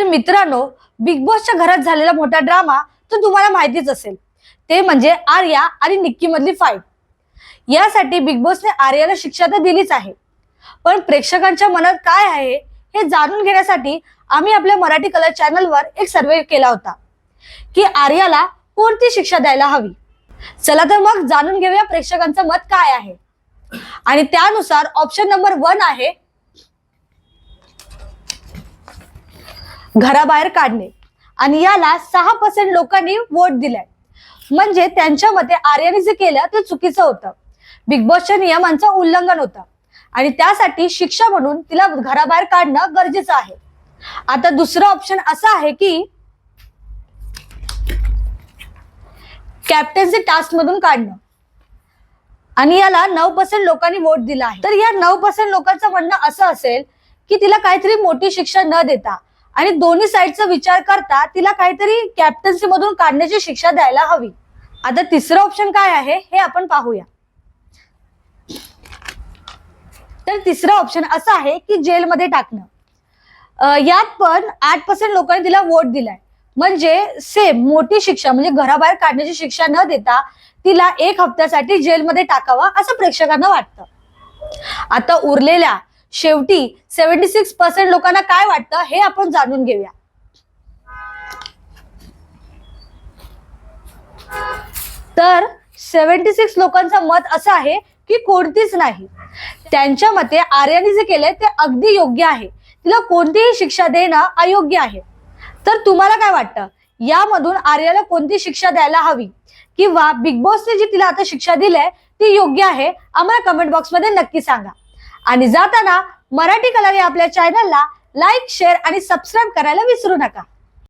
तर मित्रांनो बिग बॉसच्या घरात झालेला मोठा ड्रामा तर तुम्हाला माहितीच असेल. ते म्हणजे आर्या आणि निक्की मधली फाईट यासाठी बिग बॉसने आर्याला शिक्षा तर दिलीच आहे. पण प्रेक्षकांच्या मनात काय आहे हे जाणून घेण्यासाठी आम्ही आपल्या मराठी कलर चॅनलवर एक सर्वे केला होता की आर्याला कोणती शिक्षा द्यायला हवी? चला तर मग जाणून घेऊया प्रेक्षकांचं मत काय आहे. आणि त्यानुसार ऑप्शन नंबर वन आहे घराबाहेर काढणे. आणि याला सहा पर्सेंट लोकांनी वोट दिलाय. म्हणजे त्यांच्या मते आर्याने जे केलं ते चुकीचं होतं. बिग बॉसच्या नियमांचं उल्लंघन होतं. आणि त्यासाठी शिक्षा म्हणून तिला घराबाहेर काढणं गरजेचं आहे. आता दुसरं ऑप्शन असं आहे की कॅप्टन्सी टास्क मधून काढणं. आणि याला नऊ पर्सेंट लोकांनी वोट दिला आहे. तर या नऊ पर्सेंट लोकांचं म्हणणं असं असेल की तिला काहीतरी मोठी शिक्षा न देता आणि दोन्ही साईडचा विचार करता तिला काहीतरी कॅप्टन्सी मधून काढण्याची शिक्षा द्यायला हवी. आता तिसरं ऑप्शन काय आहे हे आपण पाहूया. तर तिसरं ऑप्शन असं आहे की जेलमध्ये टाकणं. यात पण आठ पर्सेंट लोकांनी तिला वोट दिलाय. म्हणजे सेम मोठी शिक्षा म्हणजे घराबाहेर काढण्याची शिक्षा न देता तिला एक हप्त्यासाठी जेलमध्ये टाकावा असं प्रेक्षकांना वाटतं. आता उरलेल्या शेवटी सेव्हन्टी सिक्स पर्सेंट लोकांना काय वाटतं हे आपण जाणून घेऊया. तर सेव्हन्टी सिक्स लोकांचं मत असं आहे की कोणतीच नाही. त्यांच्या मते आर्याने जे केलंय ते अगदी योग्य आहे. तिला कोणतीही शिक्षा देणं अयोग्य आहे. तर तुम्हाला काय वाटतं? यामधून आर्याला कोणती शिक्षा द्यायला हवी? किंवा बिग बॉसने जी तिला आता शिक्षा दिली आहे ती योग्य आहे? आम्हाला कमेंट बॉक्समध्ये नक्की सांगा. आणि जाताना मराठी कलर आपल्या चॅनलला लाईक शेअर आणि सबस्क्राईब करायला विसरू नका.